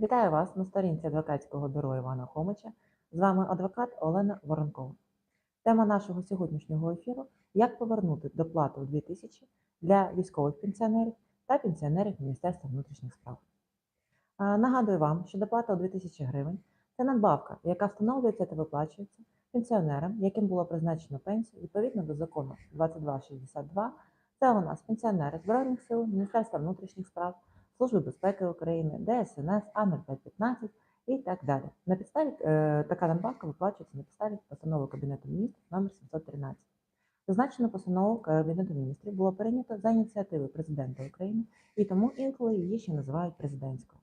Вітаю вас на сторінці адвокатського бюро Івана Хомича. З вами адвокат Олена Воронкова. Тема нашого сьогоднішнього ефіру як повернути доплату в 2000 для військових пенсіонерів та пенсіонерів Міністерства внутрішніх справ. Нагадую вам, що доплата у 2000 гривень це надбавка, яка встановлюється та виплачується пенсіонерам, яким було призначено пенсію відповідно до закону 2262. Це у нас пенсіонери Збройних сил, Міністерства внутрішніх справ, Служби безпеки України, ДСНС, А0515 і так далі. На підставі е, така надбавка виплачується на підставі постанови Кабінету міністрів номер 713. Зазначену постанову Кабінету міністрів було прийнято за ініціативи президента України, і тому інколи її ще називають президентською.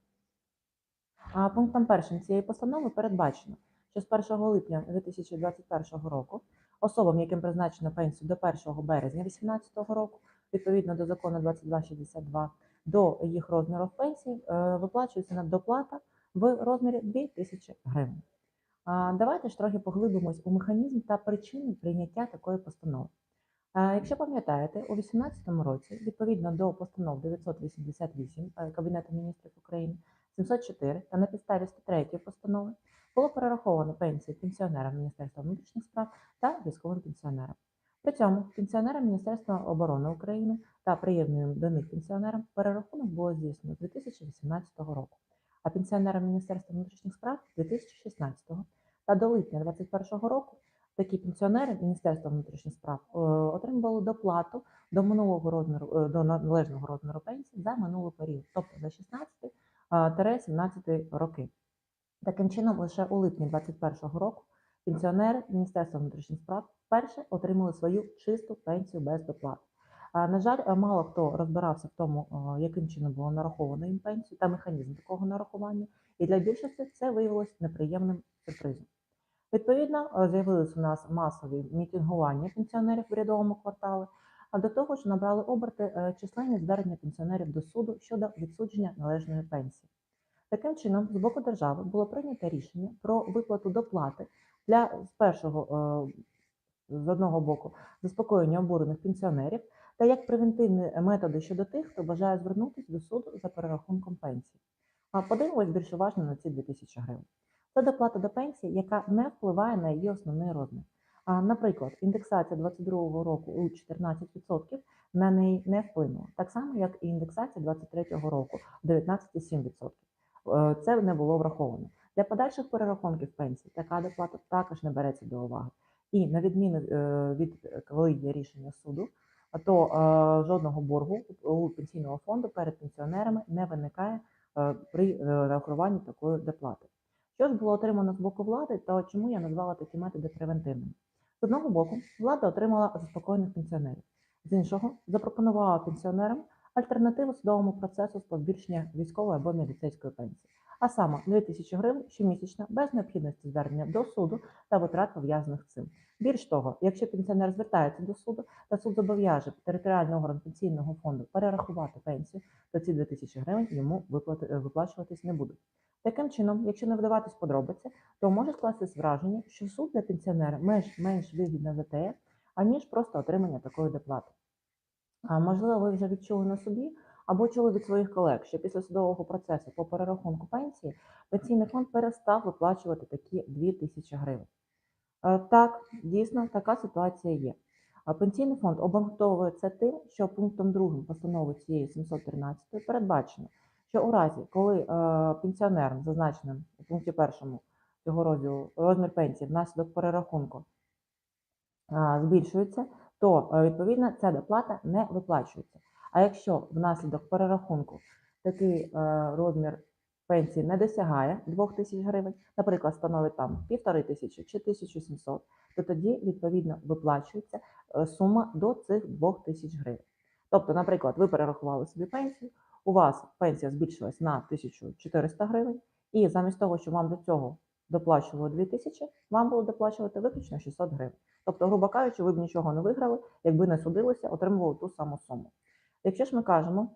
А пунктом першим цієї постанови передбачено, що з 1 липня 2021 року особам, яким призначено пенсію до 1 березня 2018 року, відповідно до закону 2262, до їх розміру пенсії е, виплачується наддоплата в розмірі 2000 гривень. Давайте ж трохи поглибимось у механізм та причини прийняття такої постанови. Е, Якщо пам'ятаєте, у 2018 році, відповідно до постанов 988 е, Кабінету міністрів України, 704 та на підставі 103 постанови було перераховано пенсії пенсіонерам Міністерства внутрішніх справ та військовим пенсіонерам. При цьому пенсіонерам Міністерства оборони України та приєднаним до них пенсіонерам перерахунок було здійснено 2018 року, а пенсіонерам Міністерства внутрішніх справ 2016 та до липня 2021 року такі пенсіонери Міністерства внутрішніх справ е, отримували доплату до минулого розміру е, до належного розміру пенсії за минулий період, тобто за 16-17 роки. Таким чином, лише у липні 2021 року пенсіонери Міністерства внутрішніх справ вперше отримали свою чисту пенсію без доплат. На жаль, е, мало хто розбирався в тому, е, яким чином було нараховано їм пенсію та механізм такого нарахування, і для більшості це виявилось неприємним сюрпризом. Відповідно, е, з'явились у нас масові мітингування пенсіонерів в рядовому кварталі, а до того ж набрали оберти численні звернення пенсіонерів до суду щодо відсудження належної пенсії. Таким чином, з боку держави було прийнято рішення про виплату доплати для з першого е, з одного боку заспокоєння обурених пенсіонерів та як превентивні методи щодо тих, хто бажає звернутися до суду за перерахунком пенсії. А подивимось більш уважно на ці 2000 гривень. Це доплата до пенсії, яка не впливає на її основний розмір. А, наприклад, індексація 2022 року у 14% на неї не вплинула, так само як і індексація 2023 року 19,7%. Е, Це не було враховано. Для подальших перерахунків пенсій така доплата також не береться до уваги. І на відміну е, від коли є рішення суду, то е, жодного боргу у пенсійного фонду перед пенсіонерами не виникає е, при нарахуванні такої доплати. Що ж було отримано з боку влади, та чому я назвала такі методи превентивними? З одного боку, влада отримала заспокоєних пенсіонерів, з іншого запропонувала пенсіонерам альтернативу судовому процесу з збільшення військової або міліцейської пенсії, а саме 2000 гривень щомісячно без необхідності звернення до суду та витрат пов'язаних з цим. Більш того, якщо пенсіонер звертається до суду, та суд зобов'яже територіальний орган пенсійного фонду перерахувати пенсію, то ці 2000 гривень йому е, виплачуватись не будуть. Таким чином, якщо не вдаватись подробиці, то може скластись враження, що суд для пенсіонера менш, менш вигідна затея, аніж просто отримання такої доплати. А можливо, ви вже відчули на собі або чули від своїх колег, що після судового процесу по перерахунку пенсії пенсійний фонд перестав виплачувати такі 2000 гривень. Е, Так, дійсно, така ситуація є. Пенсійний фонд обґрунтовує це тим, що пунктом 2 постанови цієї 713 передбачено, що у разі, коли е, пенсіонерам, зазначеним у пункті 1 цього розділу, розмір пенсії внаслідок перерахунку збільшується, то е, відповідно ця доплата не виплачується. А якщо внаслідок перерахунку такий е, розмір пенсії не досягає 2000 гривень, наприклад, становить там 1500 чи 1700, то тоді відповідно виплачується е, сума до цих 2000 гривень. Тобто, наприклад, ви перерахували собі пенсію, у вас пенсія збільшилась на 1400 гривень, і замість того, що вам до цього доплачували 2000, вам було доплачувати виключно 600 гривень. Тобто, грубо кажучи, ви б нічого не виграли, якби не судилися, отримували ту саму суму. Якщо ж ми кажемо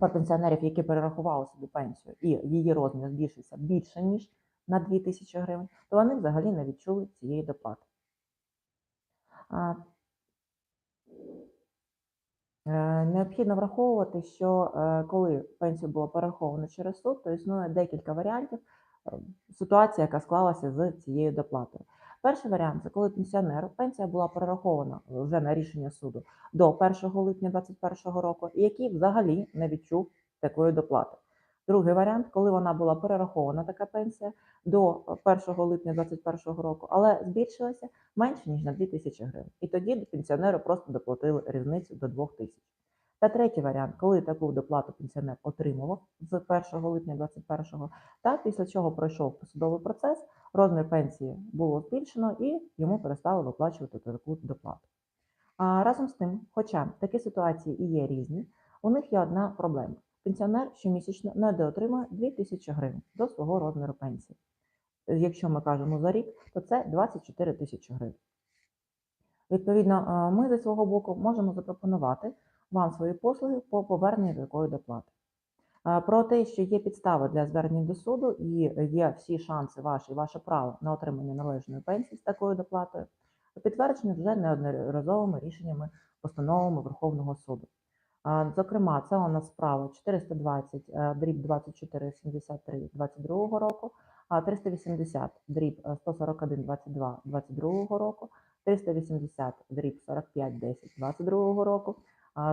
про пенсіонерів, які перерахували собі пенсію, і її розмір збільшився більше, ніж на 2000 гривень, то вони взагалі не відчули цієї доплати. Е, Необхідно враховувати, що е, коли пенсію було перераховано через суд, то існує декілька варіантів е, ситуації, яка склалася з цією доплатою. Перший варіант це коли пенсіонеру пенсія була перерахована вже на рішення суду до 1 липня 2021 року, і який взагалі не відчув такої доплати. Другий варіант, коли вона була перерахована така пенсія до 1 липня 2021 року, але збільшилася менше ніж на 2 тисячі гривень. І тоді пенсіонеру просто доплатили різницю до 2 тисяч. Та третій варіант, коли таку доплату пенсіонер отримував з 1 липня 2021 та після чого пройшов посудовий процес, розмір пенсії було збільшено і йому перестали виплачувати таку доплату. А разом з тим, хоча такі ситуації і є різні, у них є одна проблема. Пенсіонер щомісячно недоотримує 2 тисячі гривень до свого розміру пенсії. Якщо ми кажемо за рік, то це 24 тисячі гривень. Відповідно, ми зі свого боку можемо запропонувати вам свої послуги по поверненню такої доплати. Про те, що є підстави для звернення до суду і є всі шанси ваші, ваше право на отримання належної пенсії з такою доплатою, підтверджені вже неодноразовими рішеннями постановами Верховного суду. Зокрема, це у нас справа 420 е, дріб 2473 22 року, а 380 дріб е, 141 22 22 року, 380 дріб 45 10 22 року,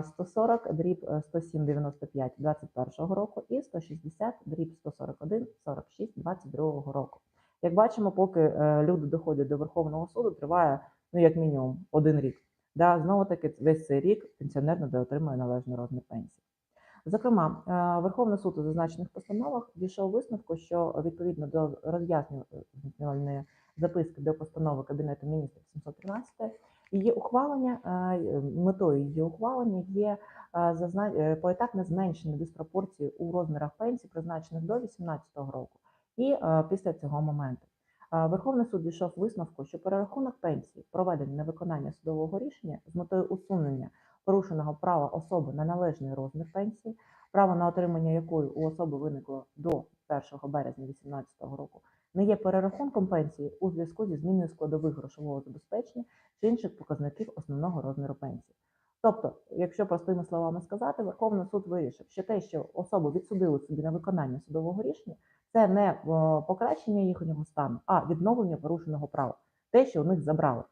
140 дріб е, 107 95 21 року і 160 дріб 141 46 22 року. Як бачимо, поки е, люди доходять до Верховного суду, триває ну як мінімум один рік. Да, знову таки, весь цей рік пенсіонер не отримує належний розмір пенсії. Зокрема, е, Верховний суд у зазначених постановах дійшов висновку, що відповідно до роз'яснювальної записки до постанови Кабінету міністрів 713, її ухвалення, е, метою її ухвалення є е, поетапне зменшення диспропорції у розмірах пенсій, призначених до 2018 року, і е, після цього моменту. Верховний суд дійшов висновку, що перерахунок пенсії, проведений на виконання судового рішення з метою усунення порушеного права особи на належний розмір пенсії, право на отримання якої у особи виникло до 1 березня 2018 року, не є перерахунком пенсії у зв'язку зі зміною складових грошового забезпечення чи інших показників основного розміру пенсії. Тобто, якщо простими словами сказати, Верховний суд вирішив, що те, що особи відсудили собі на виконання судового рішення, це не е, покращення їхнього стану, а відновлення порушеного права, те, що у них забрали.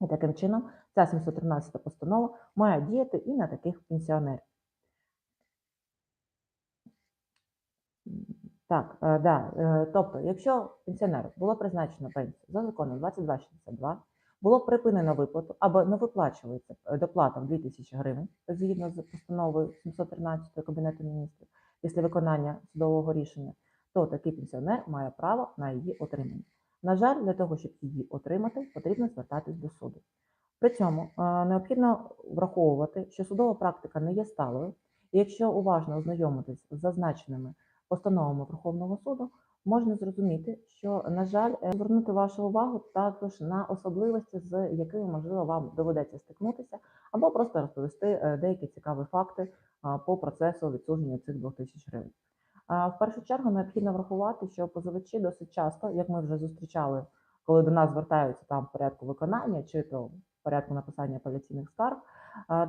І таким чином ця 713 постанова має діяти і на таких пенсіонерів. Так, е, да, е, тобто, якщо пенсіонеру було призначено пенсію за законом 2262, було припинено виплату або не виплачується е, доплата в 2000 гривень згідно з постановою 713 Кабінету міністрів після виконання судового рішення, то такий пенсіонер має право на її отримання. На жаль, для того, щоб її отримати, потрібно звертатись до суду. При цьому е, необхідно враховувати, що судова практика не є сталою, і якщо уважно ознайомитись з зазначеними постановами Верховного суду, можна зрозуміти, що, на жаль, е, звернути вашу увагу також на особливості, з якими можливо вам доведеться стикнутися, або просто розповісти е, деякі цікаві факти по процесу відсудження цих 2000 гривень. В першу чергу необхідно врахувати, що позивачі досить часто, як ми вже зустрічали, коли до нас звертаються там в порядку виконання чи то в порядку написання апеляційних скарг,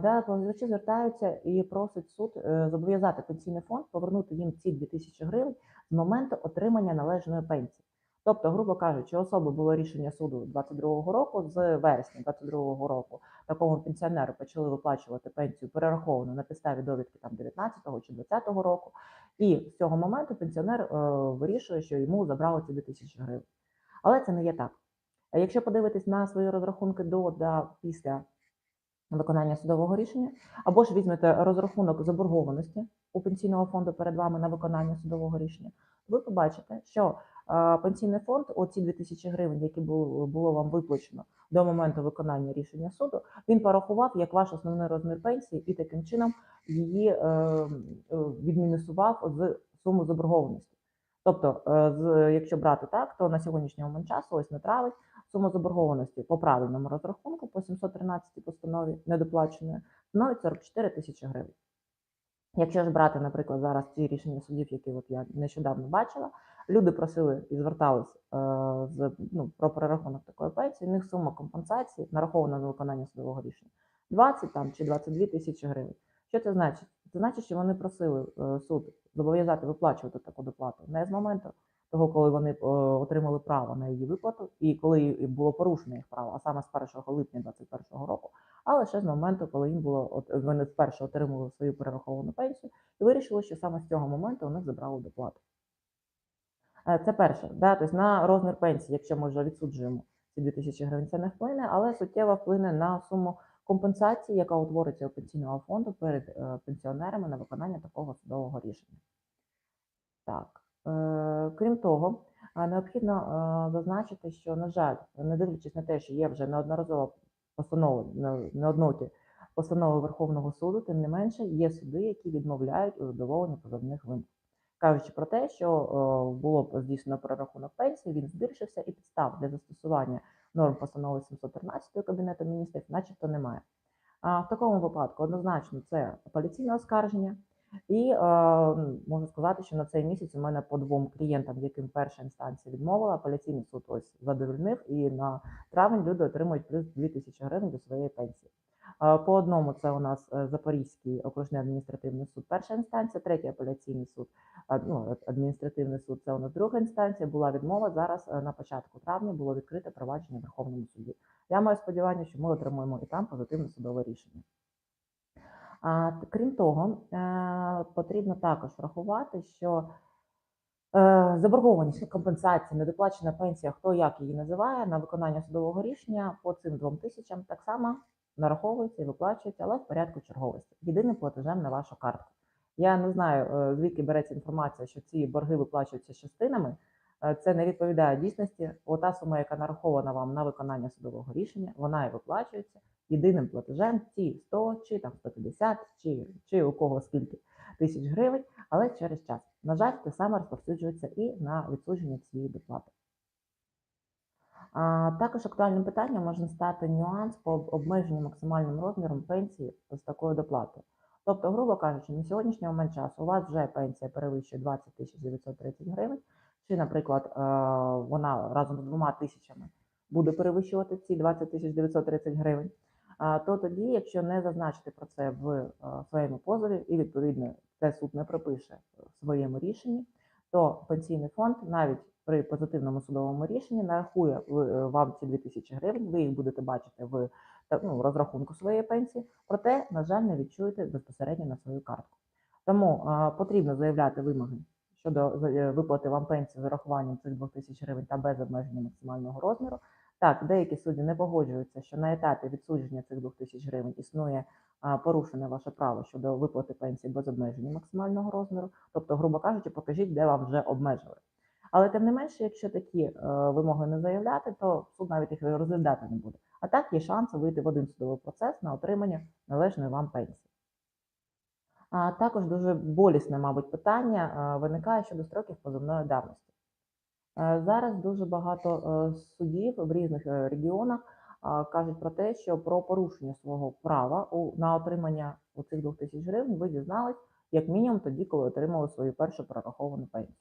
де позивачі звертаються і просять суд е, зобов'язати пенсійний фонд повернути їм ці 2000 гривень з моменту отримання належної пенсії. Тобто, грубо кажучи, особи було рішення суду 22-го року, з вересня 22-го року такому пенсіонеру почали виплачувати пенсію перераховану на підставі довідки там 19-го чи 20-го року. І з цього моменту пенсіонер е, вирішує, що йому забрали ці 2000 гривень. Але це не є так. Якщо подивитись на свої розрахунки до та після виконання судового рішення, або ж візьмете розрахунок заборгованості у пенсійного фонду перед вами на виконання судового рішення, ви побачите, що е, пенсійний фонд, оці 2000 гривень, які було, вам виплачено до моменту виконання рішення суду, він порахував як ваш основний розмір пенсії і таким чином її е, е, відмінусував з суми заборгованості. Тобто, е, якщо брати так, то на сьогоднішній момент часу, ось на травень, сума заборгованості по правильному розрахунку по 713 постанові недоплаченої становить 44 тисячі гривень. Якщо ж брати, наприклад, зараз ці рішення судів, які от я нещодавно бачила, люди просили і звертались е, з ну, про перерахунок такої пенсії. У них сума компенсації нарахована на виконання судового рішення 20 там, чи 22 тисячі гривень. Що це значить? Це значить, що вони просили е, суд зобов'язати виплачувати таку доплату не з моменту того, коли вони е, отримали право на її виплату, і коли було порушено їх право, а саме з 1 липня 2021 року, а лише з моменту, коли їм було вони вперше отримали свою перераховану пенсію і вирішили, що саме з цього моменту у них забрали доплату. Е, Це перше, да, тобто на розмір пенсії, якщо ми вже відсуджуємо ці 2000 гривень, це не вплине, але суттєво вплине на суму компенсації, яка утвориться у пенсійного фонду перед е, пенсіонерами на виконання такого судового рішення. Так, е, крім того, е, необхідно зазначити, що, на жаль, не дивлячись на те, що є вже неодноразово постанови, не- неодноті постанови Верховного суду, тим не менше є суди, які відмовляють у задоволенні позовних вимог. Кажучи про те, що е, було здійснено перерахунок пенсії, він збільшився і підстав для застосування норм постанови 713 Кабінету міністрів, начебто немає. А в такому випадку однозначно це апеляційне оскарження, і е, можу сказати, що на цей місяць у мене по двом клієнтам, яким перша інстанція відмовила, апеляційний суд ось задовольнив, і на травень люди отримують плюс 2 тисячі гривень до своєї пенсії. Е, По одному це у нас е, Запорізький окружний адміністративний суд, перша інстанція, третій апеляційний суд, ну, адміністративний суд, це у нас друга інстанція. Була відмова. Зараз е, на початку травня було відкрите провадження Верховному суді. Я маю сподівання, що ми отримуємо і там позитивне судове рішення. А, крім того, е, потрібно також врахувати, що е, заборгованість компенсації, недоплачена пенсія, хто як її називає, на виконання судового рішення по цим двом тисячам так само нараховується і виплачується, але в порядку черговості. Єдиним платежем на вашу картку. Я не знаю, е, звідки береться інформація, що ці борги виплачуються частинами. Е, Це не відповідає дійсності. Ота сума, яка нарахована вам на виконання судового рішення, вона і виплачується єдиним платежем ці 100 чи там 150, чи, чи у кого скільки тисяч гривень, але через час. На жаль, те саме розповсюджується і на відсудження цієї доплати. Також актуальним питанням може стати нюанс по обмеженню максимальним розміром пенсії з такою доплатою. Тобто, грубо кажучи, на сьогоднішній момент часу у вас вже пенсія перевищує 20 тисяч 930 гривень, чи, наприклад, е, вона разом з двома тисячами буде перевищувати ці 20 тисяч 930 гривень, то тоді, якщо не зазначити про це в е, своєму позові, і відповідно це суд не пропише в своєму рішенні, то пенсійний фонд навіть при позитивному судовому рішенні нарахує е, вам ці 2000 гривень, ви їх будете бачити в ну, розрахунку своєї пенсії, проте, на жаль, не відчуєте безпосередньо на свою картку. Тому а, потрібно заявляти вимоги щодо е, виплати вам пенсії з урахуванням цих 2000 гривень та без обмеження максимального розміру. Так, деякі судді не погоджуються, що на етапі відсудження цих 2000 гривень існує порушене ваше право щодо виплати пенсії без обмеження максимального розміру. Тобто, грубо кажучи, покажіть, де вам вже обмежили. Але тим не менше, якщо такі е, вимоги не заявляти, то суд навіть їх розглядати не буде. А так є шанси вийти в один судовий процес на отримання належної вам пенсії. А також дуже болісне, мабуть, питання е, виникає щодо строків позовної давності. Е, Зараз дуже багато е, судів в різних е, регіонах кажуть про те, що про порушення свого права у- на отримання цих 2000 гривень ви дізнались як мінімум тоді, коли отримали свою першу прораховану пенсію.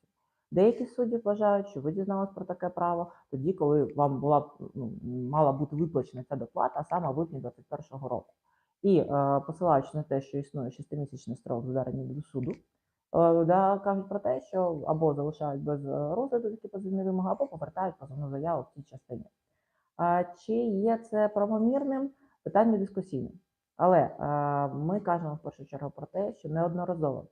Деякі судді вважають, що ви дізнались про таке право тоді, коли вам була ну, мала бути виплачена ця доплата, а саме липні 2021 року. І е, посилаючись на те, що існує шестимісячний строк звернення до суду, да, кажуть про те, що або залишають без е, розгляду такі позивні вимоги, або повертають позовну заяву в цій частині. А чи є це правомірним? Питання дискусійне. Але е, ми кажемо в першу чергу про те, що неодноразово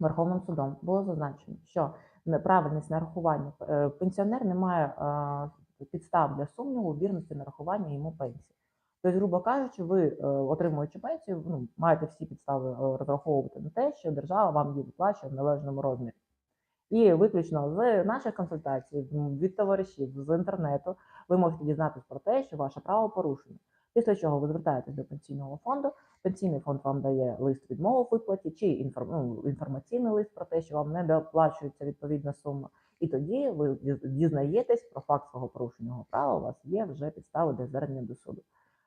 Верховним судом було зазначено, що неправильність нарахування е, пенсіонер не має е, підстав для сумніву у вірності нарахування йому пенсії. Тобто, грубо кажучи, ви е, отримуючи пенсію, ну, маєте всі підстави е, розраховувати на те, що держава вам її виплачує в належному розмірі. І виключно з наших консультацій, від товаришів, з інтернету, ви можете дізнатися про те, що ваше право порушено. Після чого ви звертаєтесь до пенсійного фонду, пенсійний фонд вам дає лист відмови в виплаті чи ну, інформаційний лист про те, що вам не доплачується відповідна сума. І тоді ви дізнаєтесь про факт свого порушеного права, у вас є вже підстави для звернення до суду.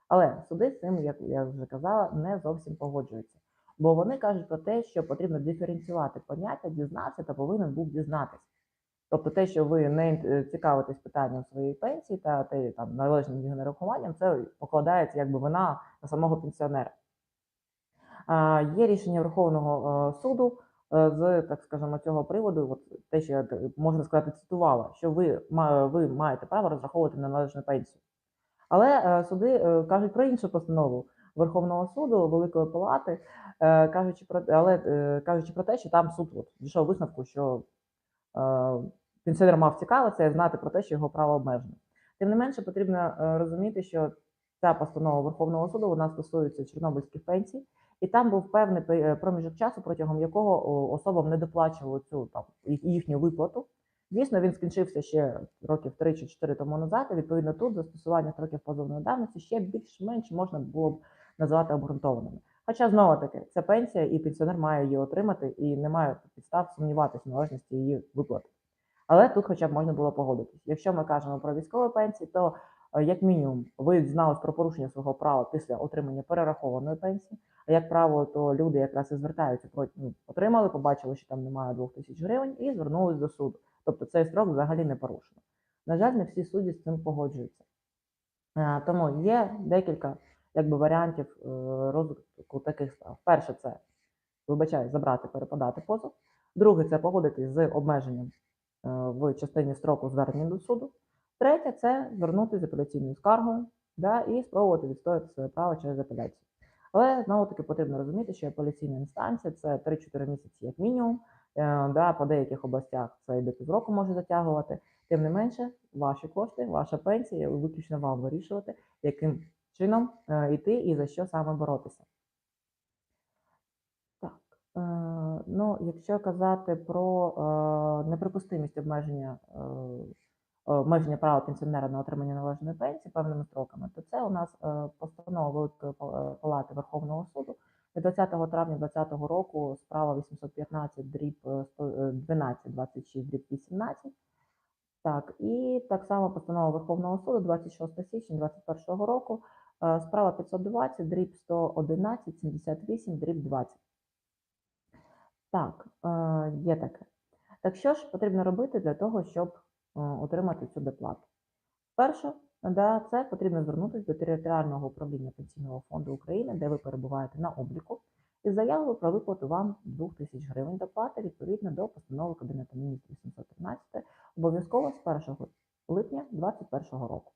Але суди з цим, як я вже казала, не зовсім погоджуються. Бо вони кажуть про те, що потрібно диференціювати поняття дізнався та повинен був дізнатися. Тобто те, що ви не е, цікавитесь питанням своєї пенсії та те, там, належним її нарахуванням, це покладається якби вина на самого пенсіонера. Є рішення Верховного е, суду е, з, так скажемо, цього приводу, от те, що я можна сказати, цитувала, що ви, ви маєте право розраховувати на належну пенсію. Але е, суди е, кажуть про іншу постанову Верховного суду, Великої Палати, е, кажучи про але кажучи про те, що там суд от, дійшов висновку, що пенсіонер мав цікавитися і знати про те, що його право обмежено. Тим не менше, потрібно розуміти, що ця постанова Верховного суду вона стосується чорнобильських пенсій, і там був певний проміжок часу, протягом якого особам не доплачували цю там їхню виплату. Звісно, він скінчився ще років 3 чи 4 тому назад. І відповідно тут застосування строків позовної давності ще більш-менш можна було б назвати обґрунтованими. Хоча знову таки це пенсія, і пенсіонер має її отримати, і немає підстав сумніватися в належності її виплати. Але тут, хоча б можна було погодитись. Якщо ми кажемо про військові пенсії, то е, як мінімум ви дізнались про порушення свого права після отримання перерахованої пенсії. А як правило, то люди якраз і звертаються про ну, отримали, побачили, що там немає 2000 гривень, і звернулись до суду. Тобто цей строк взагалі не порушено. На жаль, не всі судді з цим погоджуються. Е, Тому є декілька якби, варіантів е, розвитку таких справ. Перше, це вибачаю, забрати, переподати позов. Друге, це погодитись з обмеженням е, в частині строку звернення до суду. Третє це звернутися з апеляційною скаргою да, і спробувати відстояти своє право через апеляцію. Але знову таки потрібно розуміти, що апеляційна інстанція це 3-4 місяці як мінімум. Е, Да, по деяких областях це і до півроку може затягувати. Тим не менше, ваші кошти, ваша пенсія, виключно вам вирішувати, яким чином е, йти і за що саме боротися. Так, е, ну, якщо казати про неприпустимість обмеження, обмеження права пенсіонера на отримання належної пенсії певними строками, то це у нас постанова Великої Палати Верховного суду 20 травня 2020 року справа 815 дріб е, 100, е, 12 26 дріб 18. Так, і так само постанова Верховного суду 26 січня 2021 року, е, справа 520 дріб 111 78 дріб 20. Так, е, є таке. Так що ж потрібно робити для того, щоб е, отримати цю доплату? Перше, да, це потрібно звернутися до територіального управління Пенсійного фонду України, де ви перебуваєте на обліку, із заявою про виплату вам 2000 гривень доплати відповідно до постанови Кабінету міністрів 713, обов'язково з 1 липня 2021 року.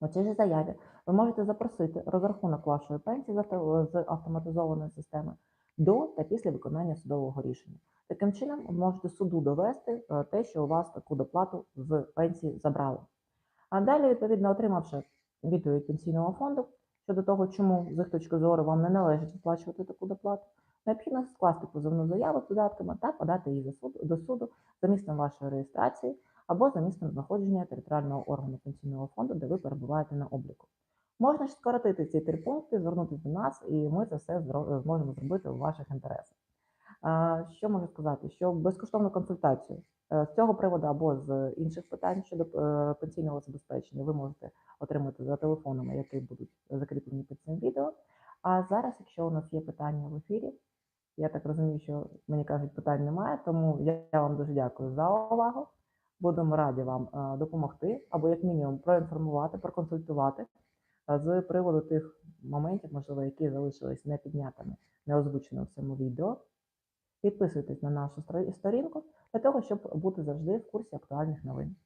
У цій же заяві ви можете запросити розрахунок вашої пенсії з автоматизованої системи до та після виконання судового рішення. Таким чином, ви можете суду довести е, те, що у вас таку доплату з пенсії забрали. А далі, відповідно, отримавши відповідь пенсійного фонду щодо того, чому з їх точки зору вам не належить сплачувати таку доплату, необхідно скласти позовну заяву з додатками та подати її до суду за місцем вашої реєстрації або за місцем знаходження територіального органу пенсійного фонду, де ви перебуваєте на обліку. Можна ж скоротити ці три пункти, звернутися до нас, і ми це все зро- зможемо зробити у ваших інтересах. Що можу сказати? Що безкоштовну консультацію е, з цього приводу або з інших питань щодо е, пенсійного забезпечення ви можете отримати за телефонами, які будуть закріплені під цим відео. А зараз, якщо у нас є питання в ефірі, я так розумію, що мені кажуть, питань немає, тому я вам дуже дякую за увагу. Будемо раді вам е, допомогти або як мінімум проінформувати, проконсультувати е, з приводу тих моментів, можливо, які залишились не піднятими, не озвученими в цьому відео. Підписуйтесь на нашу сторінку для того, щоб бути завжди в курсі актуальних новин.